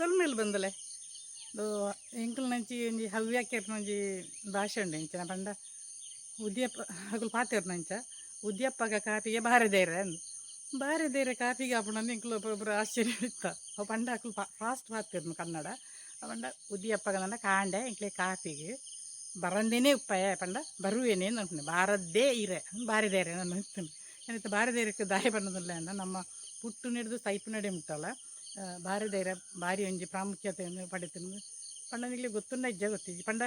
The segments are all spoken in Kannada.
ಸೊಲ್ಮೇಲೆ ಬಂದಲೆ. ಅದು ಎಂಕಲ್ ನಂಚಿ ಒಂಜಿ ಹವ್ಯಕ್ಕೆ ಒಂಜಿ ಭಾಷೆ ಉಂಡು ಇಂಚಿನ ಪಂಡ ಉದ್ಯಪ್ಪ, ಹಗಲು ಪಾತೆರ್ ನಂಚ ಉದ್ಯಪ್ಪಗ ಕಾಪಿಗೆ ಬಾರಿ ಧೈರ್ಯ ಅಂದು. ಬಾರಿ ಧೈರ್ಯ ಕಾಪಿಗೆ ಆಪುಂಡು ಎಂಕಲ್ ಒಬ್ಬೊಬ್ಬರು ಆಶ್ಚರ್ಯ ಇತ್ತ. ಅವು ಪಂಡ ಹಕ್ಕಲು ಫಾಸ್ಟ್ ಪಾತಿರ್ನು ಕನ್ನಡ. ಪಂಡ ಉದ್ಯಪ್ಪಗ ನನ್ನ ಕಾಂಡೆ ಎಂಕ್ಲೆ ಕಾಪಿಗೆ ಬರಂದೇನೆ ಉಪ್ಪಾಯ, ಪಂಡ ಬರುವೇನೆ ಅಂತೀನಿ. ಬಾರದ್ದೇ ಇರೆ ಬಾರಿ ಧೈರ್ಯ ನಾನು ಅಂತೀನಿ. ಏನಿತ್ತು ಬಾರಿ ಧೈರ್ಯಕ್ಕೆ ದಾಯ ಬಣ್ಣದಿಲ್ಲ ಅಂದ. ನಮ್ಮ ಪುಟ್ಟು ನಡೆದು ಸೈಪು ನಡೆ ಮುಟ್ಟಲ್ಲ. ಆ, ಬಾರಿ ಒಂಜಿ ಪ್ರಾಮುಖ್ಯತೆಯನ್ನು ಪಂಡ ಪಂಡನಿಗ್ಲಿ ಗೊತ್ತುಂಡ ಇಜ್ಜ ಗೊತ್ತಿಜ್ಜಿ. ಪಂಡ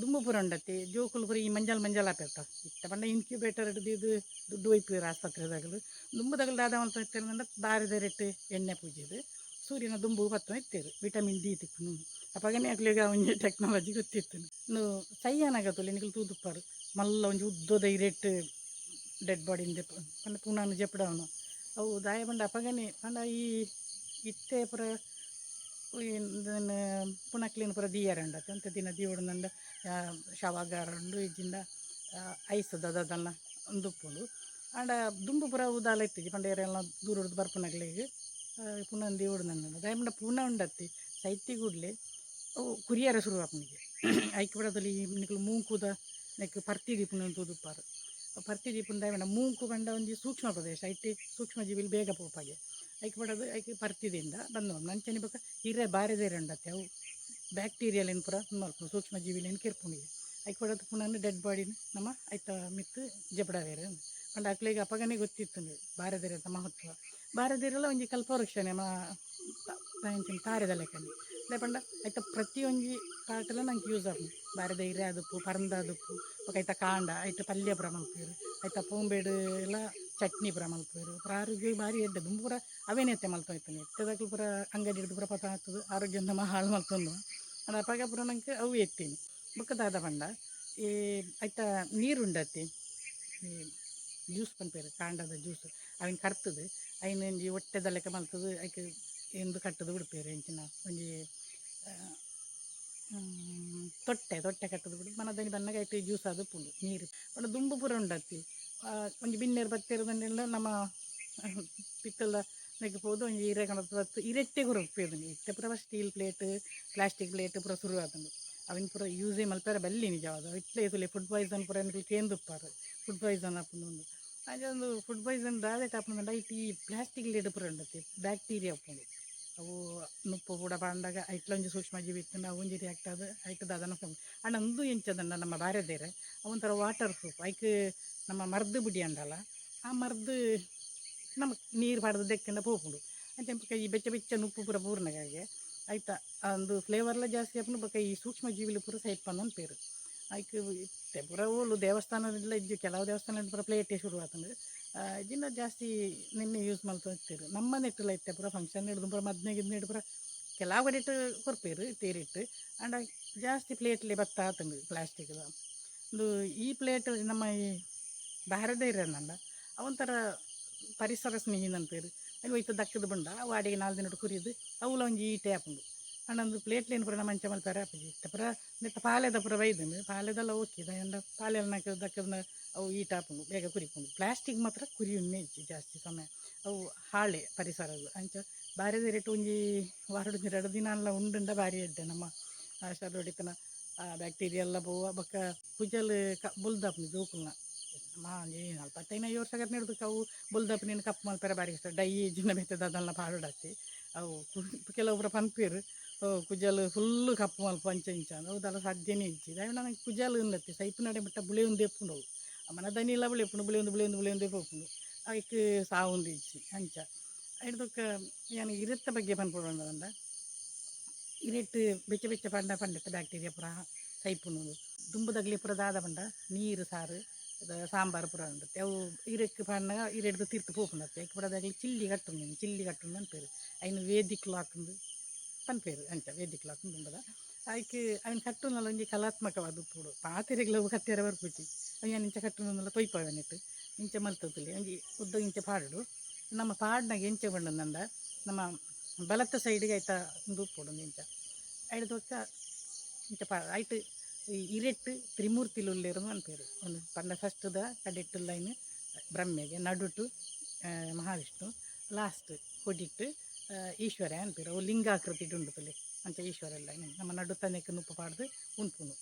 ದುಂಬು ಪೂರ ಉಂಡತಿ ಜೋಕುಲು ಪೂರ ಈ ಮಂಜಲ್ ಮಂಜಲ್ ಆಪೇರ್ತ ಇತ್ತ ಪಂಡ ಇನ್ಕ್ಯುಬೇಟರ್ ಹಿಡಿದು ಇದು ದುಡ್ಡು ಒಯ್ಪೀರು ಆಸ್ಪತ್ರೆದಾಗಲು ದುಂಬುದಾಗಲು ದಾದಾವಂತ ಇತ್ತಿರಂದ ಬಾರಿ ಧೈರ್ಯಟ್ಟು ಎಣ್ಣೆ ಪೂಜೆದು ಸೂರ್ಯನ ದುಂಬು ಪತ್ತ ಇತ್ತೇರು ವಿಟಮಿನ್ ಡಿ ತಿಕ್ಕನು ಅಪ್ಪಗನೇ ಆಗ್ಲಿಗ ಒಂಜಿ ಟೆಕ್ನಾಲಜಿ ಗೊತ್ತಿತ್ತು. ಇನ್ನು ಸೈಯಾನಾಗತ್ತಲ್ಲ ನಿಖಲ್ ತೂದುಪ್ಪಾರು ಮಲ್ಲ ಒಂಜಿ ಉದ್ದೋದ ಇರೆಟ್ ಡೆಡ್ ಬಾಡಿಂದ ಪಂಡ ಪುನಃ ಜಪ್ಪಡವನು ಅವು ದಾಯ ಪಂಡ ಅಪಗನೆ ಪಂಡ ಈ ಇತ್ತೆ ಪುರ ಪುನಃ ಕ್ಲೀನ್ ಪುರ ದಿಯಾರ ಉಂಡತ್ತೆ ಅಂತ ದಿನ ದಿಯೋಡಂದ ಶವಾಗಾರ ಉಂಡು ಇಜ್ಜಿಂದ ಐಸ್ ದದಲ್ಲ ದುಪ್ಪುಂಡು ಆಂಡ ದುಂಬು ಪುರ ಉದಾಲ ಇತ್ತಿಜಿ ಪಂಡ ಏರೆಲ್ಲ ದೂರ ಹಿಡ್ದು ಬರ್ಪುನಗ್ಲಿಗೆ ಪುನಃ ದಿಯೋಡು ನನ್ನ ದಾಯ ಬಂಡ ಪುನಃ ಉಂಡತ್ತಿ ಸೈತಿ ಕೂಡಲೇ ಅವು ಕುರಿಯರ ಶುರು ಆಪನಿಗೆ ಐಕ್ ಬಿಡದಲ್ಲಿ ನಿಕಲು ಮೂಂಕುದ ನೆಕ್ ಪರ್ತಿ ಪುನಃ ತೂದುಪ್ಪಾರು ಪರ್ತಿ ದೀಪನ ಮೂಕು ಬಂಡ ಒಂಜಿ ಸೂಕ್ಷ್ಮ ಪ್ರದೇಶ, ಐಟಿ ಸೂಕ್ಷ್ಮ ಜೀವಿಲಿ ಬೇಗ ಪೋಪಾಗೆ ಐಕ್ ಪಡೋದು ಐಕ್ ಪರ್ತಿದಿಂದ ಬಂದು ನಂಚನಿ ಬಕ್ಕ ಹಿರೇ ಬಾರದೇ ರಂಡತ್ತೆ ಅವು. ಬ್ಯಾಕ್ಟೀರಿಯಲ್ ಪುರ ಮಲ್ಪು ಸೂಕ್ಷ್ಮ ಜೀವಿಲೇನು ಕೆರ್ಪುಣಿಗೆ ಐಕ್ ಪಡೋದು ಪುನಃ ಡೆಡ್ ಬಾಡಿನ ನಮ್ಮ ಐತ ಮಿತ್ತು ಜಬಡಾವೇರ ಬೇರೆ ಪಂಡ ಅಕ್ಲಿಗೆ ಅಪಗನೆ ಗೊತ್ತಿತ್ತು ಬಾರದೇರ ಮಹತ್ವ. ಬಾರದಿರಲ್ಲ ಒಂದು ಕಲ್ಪವೃಕ್ಷ ನಮ್ಮ ತಾರೆದ ಅದೇ ಪಂಡ ಐತ ಪ್ರತಿಯೊಂಜಿ ಪಾಟಲ ನಂಗೆ ಯೂಸ್ ಆಪು ಬಾರಿ ಧೈರ್ಯ ಆದುಪ್ಪು ಪರಂದ ಆದುಪ್ಪು ಬೊಕ ಐತ ಕಾಂಡ ಐತ ಪಲ್ಯ ಪುರ ಮಲ್ಪೇರು ಐತ ಪೂಂಬೇಡು ಎಲ್ಲ ಚಟ್ನಿ ಪುರ ಮಲ್ಪೇರು ಪುರ ಆರೋಗ್ಯ ಬಾರಿ ಎಡ್ಡೆ ಪೂರ ಅವೇನೆತ್ತೆ ಮಲ್ತೋಯ್ತಾನೆ ಎತ್ತದಾಗ್ಲು ಪುರ ಅಂಗಡಿ ಹಿಡಿದು ಪುರ ಪತ ಆಗ್ತದೆ ಆರೋಗ್ಯ ನಮ್ಮ ಹಾಳು ಮಲ್ತೊಂದು ಅದು ಅಪಾಗ ಪುರ ನಂಗೆ ಅವು ಎತ್ತೀನಿ ಬುಕ್ಕದಾದ ಪಂಡ ಈ ಐತ ನೀರುಂಡತಿ ಈ ಜ್ಯೂಸ್ ಪನ್ಪೇರು ಕಾಂಡದ ಜ್ಯೂಸ್ ಅವಿನ ಕರ್ತದೆ ಅವಿನ ಒಂಜಿ ಹೊಟ್ಟೆದ ಮಲ್ತದೆ ಐಕೆ ಎಂದು ಕಟ್ಟದು ಬಿಡ್ಪೇರು ಎಂಚಿನ ಒಂಜಿ ತೊಟ್ಟೆ ತೊಟ್ಟೆ ಕಟ್ಟದು ಬಿಡು. ಮನದಲ್ಲಿ ಬನ್ನಗ ಐತೆ ಜ್ಯೂಸ್ ಅದು ಪುಂಡು, ನೀರು. ಪಂಡ ದುಂಬು ಪೂರ ಉಂಡತ್ತಿ ಒಂಜಿ ಬಿನ್ನೇರು ಬತ್ತಿರೋದನ್ನೆಲ್ಲ ನಮ್ಮ ಪಿತ್ತಲ ನೆಗ್ಬೋದು ಒಂಜಿ ಇರೆ ಕಣದ ಬತ್ತು. ಇರೆಟ್ಟೆ ಪೂರ ಉಪ್ಪೇದು ಇತ್ತೆ ಪುರ ಸ್ಟೀಲ್ ಪ್ಲೇಟ್ ಪ್ಲಾಸ್ಟಿಕ್ ಪ್ಲೇಟ್ ಪೂರ ಶುರು ಆತಂದು ಪುರ ಪೂರ ಯೂಸೇ ಮಲ್ಪಾರ ಬಲ್ಲಿ ನಿಜವಾದ. ಇಟ್ಲೇ ಇತ್ತಲೆ ಫುಡ್ ಪಾಯ್ಸನ್ ಪೂರ ಚೇಂದು ಕೇಂದುಪ್ಪಾರು. ಫುಡ್ ಪಾಯ್ಸನ್ ಆಪುಂಡು ಒಂದು. ಅದೊಂದು ಫುಡ್ ಪಾಯ್ಸನ್ ಆಪುಂಡು ಐಟ್ ಈ ಪ್ಲಾಸ್ಟಿಕ್ ಲೇಡ್ ಪೂರ ಉಂಡತ್ತೆ ಬ್ಯಾಕ್ಟೀರಿಯಾ ಉಪ್ಪುಂಡು. ಅವು ನುಪ್ಪು ಕೂಡ ಬಂದಾಗ ಐಟ್ಲೊಂಜಿ ಸೂಕ್ಷ್ಮ ಜೀವಿ ಇತ್ತು ನಾವು ಒಂಜಿ ರಿಯಾಕ್ಟ್ ಆದ ಐಟದ ಅದನ್ನು ಅಣ್ಣ ಅಂದು ಎಂಚದಂಡ ನಮ್ಮ ಬಾರೆದೇರೆ ಅವೊಂಥರ ವಾಟರ್ ಪ್ರೂಫ್ ಐಕ್ ನಮ್ಮ ಮರ್ದು ಬಿಡಿ ಅಂಡಲ್ಲ ಆ ಮರ್ದು ನಮಗೆ ನೀರು ಪಡೆದು ದೆಕ್ಕಿಂದ ಪೋಪುಂಡು. ಅಂಚೆ ಈ ಬೆಚ್ಚ ಬೆಚ್ಚ ನುಪ್ಪು ಪೂರ ಪೂರ್ಣಗಾಗೆ ಆಯ್ತಾ? ಅಂದು ಫ್ಲೇವರ್ ಫ್ಲೇವರ್ಲ ಜಾಸ್ತಿ ಆಪುಂಡು, ಬೊಕ ಈ ಸೂಕ್ಷ್ಮ ಜೀವಿಲು ಪೂರ ಸೈಪಂದು ಪೇರು. ಐಕ್ ಇತ್ತೆ ಪೂರ ಓಲು ದೇವಸ್ಥಾನದಲ್ಲ ಇದ್ದು ಕೆಲವು ದೇವಸ್ಥಾನ ಪೂರ ಪ್ಲೇಟೇ ಶುರು ಆತಂದು ಇದನ್ನ ಜಾಸ್ತಿ ನಿನ್ನೆ ಯೂಸ್ ಮಾಡ್ತಾ ನಮ್ಮ ನಮ್ಮ ಇಟ್ಟಲ್ಲ ಇತ್ತೆ ಪುರ ಫಂಕ್ಷನ್ ಹಿಡ್ದು ಪುರ ಮದ್ನೆಗೆ ಇದ್ದು ಪೂರ ಕೆಲವು ಕಡೆ ಇಟ್ಟು ಕೊರ್ಪೇರು ತೇರಿಟ್ಟು ಆ್ಯಂಡ್ ಜಾಸ್ತಿ ಪ್ಲೇಟ್ಲಿ ಭತ್ತ ಪ್ಲಾಸ್ಟಿಕ್ ಪ್ಲಾಸ್ಟಿಕ್ದ ಒಂದು ಈ ಪ್ಲೇಟ್ ನಮ್ಮ ಈ ಭಾರತ ಇರೋನಲ್ಲ ಅವೊಂಥರ ಪರಿಸರ ಸ್ನೇಹಿ ನಂತೇರು ಅಲ್ಲಿ ಹೋಯ್ತು ದಕ್ಕದ ಬಂಡ ವಾಡಿಗೆ ನಾಲ್ಕು ದಿನ ಕುರಿದು ಅವಲ ಒಂಜಿ ಈಟೆ ಹಾಕೊಂಡು ಅಣ್ಣಂದು ಪ್ಲೇಟ್ಲೇನು ಪುರ ಮಂಚ ಮಾಡ್ತಾರೆ ಇತ್ತ ಪುರ ನೆತ್ತ ಪಾಲೆದ ಪುರ ಬೈದನು ಪಾಲೆದೆಲ್ಲ ಓಕೆ ದಂಡ ಪಾಲೆಲ್ಲ ದಕ್ಕದ ಅವು ಈಟ ಹಾಕೊಂಡು ಬೇಗ ಕುರಿಕೊಂಡು ಪ್ಲಾಸ್ಟಿಕ್ ಮಾತ್ರ ಕುರಿಯುನ್ನೇ ಇಜ್ಜಿ ಜಾಸ್ತಿ ಸಮಯ. ಅವು ಹಾಳೆ ಪರಿಸರಗಳು ಅಂಚ ಬಾರಿ ರೇಟ್ ಒಂಜಿ ವಾರಡು ಎರಡು ದಿನ ಎಲ್ಲ ಉಂಡುಂಡ ಬಾರಿ ಎಡ್ಡೆ ನಮ್ಮ ಆಶಾಡ್ ಹೊಡಿತನ ಬ್ಯಾಕ್ಟೀರಿಯಾ ಎಲ್ಲ ಬೋವ ಬಕ್ಕ ಕುಜಲ್ ಕ, ಬುಲ್ದಾಪ್ನಿ ಜೋಕುಲ್ನ. ಮಾ ಏನು ಅಲ್ಪ ಹತ್ತೈದು ವರ್ಷ ನಡೆದು ಅವು ನೀನು ಕಪ್ಪು ಮಾಡ್ತಾರೆ ಬಾರಿ ಇಷ್ಟ. ಡೈ, ಜಿನ ಬೆತ್ತದ ಅದೆಲ್ಲ ಪಾಡಾತಿ ಅವು ಕೆಲವೊಬ್ಬರ ಪನ್ಪೇರು ಕುಜಲ್ ಫುಲ್ಲು ಕಪ್ಪು ಮಲ್ಪ ಅಂಚ ಇಂಚ ಹೌದಲ್ಲ ಸಾಧ್ಯನೇ ಇಜ್ಜಿ ದಾಯ ನನಗೆ ಕುಜಲ್ ಉಂದತ್ತಿ ಸೈಪು ನಡೆ ಬಿಟ್ಟ ಬುಳೆ ಒಂದು ಎಪ್ಪುಂಡು ಅವು ಅಮ್ಮನ ದನಿ ಇಲ್ಲ ಬುಳೆ ಎಪ್ಪುಂಡು ಬುಳೆ ಒಂದು ಬುಳೆ ಒಂದು ಬುಳೆ ಒಂದು ಎಪ್ಪುಂಡು ಅದಕ್ಕೆ ಸಾವುಂದು ಇಚ್ಚಿ ಅಂಚ ಹಿಡ್ದಕ್ಕ ಏನು ಇರತ್ತ ಬಗ್ಗೆ ಪನ್ಪುಂಡ ಇರೆಟ್ಟು ಬೆಚ್ಚ ಬೆಚ್ಚ ಪಂಡ ಪಂಡತ್ತ ಬ್ಯಾಕ್ಟೀರಿಯಾ ಪುರ ಸೈಪುನು ದುಂಬುದಗ್ಲಿ ಪುರ ದಾದ ಪಂಡ ನೀರು ಸಾರು ಅದು ಸಾಂಬಾರು ಪುರ ಉಂಡತ್ತೆ ಅವು ಇರೆಕ್ ಪಂಡ ಇರೆಡ್ದು ತೀರ್ತು ಪೋಪುಂಡತ್ತೆ ಏಕೆ ಪುರದಾಗಲಿ ಚಿಲ್ಲಿ ಕಟ್ಟುಂಡು ಚಿಲ್ಲಿ ಕಟ್ಟುಂಡು ಅನ್ಪೇರು ಅಯ್ನ ವೇದಿಕ್ಲು ಹಾಕೊಂಡು ಪನ್ಪೇರು ಅಂಚ ವೇದಿಕ್ಲು ಹಾಕೊಂಡು ಬಂದದ. ಆಯ್ಕೆ ಅವನ ಕಟ್ಟುನಲ್ಲ ಒಂಜಿ ಕಲಾತ್ಮಕವಾದ ಉಪ್ಪುಡು. ಪಾತೆರೆಗ್ಲ ಕತ್ತೆರ ಬರ್ಪುಜಿ ಅಯ್ಯ ಇಂಚ ಕಟ್ಟುನೆಲ್ಲ ತೊಯ್ಪವನಿಟ್ಟು. ಇಂಚ ಮಲ್ತದಲ್ಲಿ ಒಂಜಿ ಉದ್ದ ಇಂಚ ಪಾಡುಡು. ನಮ್ಮ ಪಾಡ್ನಾಗ ಎಂಚ ಬಂಡಂದ ನಮ್ಮ ಬಲತ್ತ ಸೈಡ್ಗೆ ಆಯ್ತಾ ಒಂದು ಉಪ್ಪುಡು ಇಂಚ ಐಡ್ದೊಕ್ಕ ಇಂಚ ಪಾ ಈ ಇರೆಟ್ಟು ತ್ರಿಮೂರ್ತಿಲು ಉಳ್ಳೇರು ಅನ್ಪೇರು ಒಂದು ಪಂಡ ಫಸ್ಟ್ದ, ಕಡೆಟ್ಟು ಲೈನ್, ಬ್ರಹ್ಮೆಗೆ, ನಡುಟು ಮಹಾವಿಷ್ಣು, ಲಾಸ್ಟ್, ಕೊಡಿಟ್ಟು ಈಶ್ವರ ಅಂತೀರ ಅವು ಲಿಂಗಾಕೃತಿ ಉಂಡು ಪಲ್ಲೆ. ಅಂಚ ಈಶ್ವರ ಎಲ್ಲ ನಮ್ಮ ನಡು ತನಕ ನುಪ್ಪು ಪಾಡ್ದು ಉಂಪುನು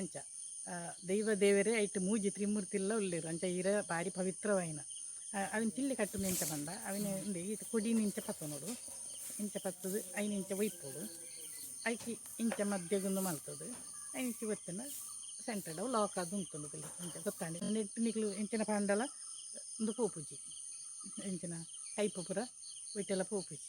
ಅಂಚ ದೈವ ದೇವರೇ ಐಟ್ ಮೂಜಿ ತ್ರಿಮೂರ್ತಿಲ್ಲ ಉಳ್ಳೇರು ಅಂಚ ಇರ ಭಾರಿ ಪವಿತ್ರವಾಯಿನ. ಅವನ ತಿಳ್ಳಿ ಕಟ್ಟು ನಿಂಚ ಬಂದ. ಅವನ ಒಂದು ಈ ಕೊಡಿ ನಿಂಚ ಪತ್ತ ನೋಡು. ಇಂಚ ಪತ್ತದು ಐನಿಂಚ ಒಯ್ಪೋಡು ಐಕಿ ಇಂಚ ಮಧ್ಯಗೊಂದು ಮಲ್ತದು. ಐನಿಂಚ ಗೊತ್ತಿನ ಸೆಂಟರ್ಡ್ ಅವು ಲಾಕ್ ಅದು ಉಂಟು ಇಂಚ ಗೊತ್ತಾಂಡಿ ನಿಕ್ಲು, ಇಂಚಿನ ಪಾಂಡಲ, ಒಂದು ಪೋಪುಜಿ. ಇಂಚಿನ ಕೈಪು ಪುರ ಒಯ್ಟೆಲ್ಲ ಪೋಪುಜಿ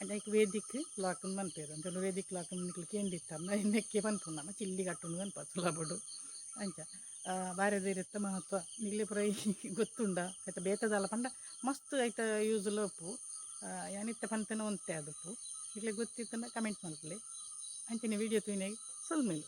ಅದಕ್ಕೆ ವೇದಿಕ್ ಲಾಕ್ ಮನ್ಪೇರು ಅಂತ ವೇದಿಕ್ ಲಾಕ್ ನಿಕ್ಲು ಕೇಂದಿತ್ತಾರ ನೆಕ್ಕೆ ಪನ್ಪುಣ್ಣ ಚಿಲ್ಲಿ ಕಟ್ಟುನು ಅನ್ಪ ಸುಲಭಡು ಅಂಚ ಬಾರದಿರುತ್ತ ಮಹತ್ವ ನಿಗ್ಲೆ ಪುರ ಈ ಗೊತ್ತುಂಡ ಆಯ್ತಾ ಬೇತದಲ್ಲ ಪಂಡ ಮಸ್ತ್ ಆಯ್ತಾ ಯೂಸ್ ಲಪ್ಪು ಯಾನಿತ್ತ ಪಂತನ ಒಂತೆ ಅದಪ್ಪು ನಿಗ್ಲೆ ಗೊತ್ತಿತ್ತಂದ ಕಮೆಂಟ್ ಮಲ್ಪಲೆ ಅಂಚಿನ ವಿಡಿಯೋ ತೂನಾಗಿ ಸೊಲ್ಮೇಲು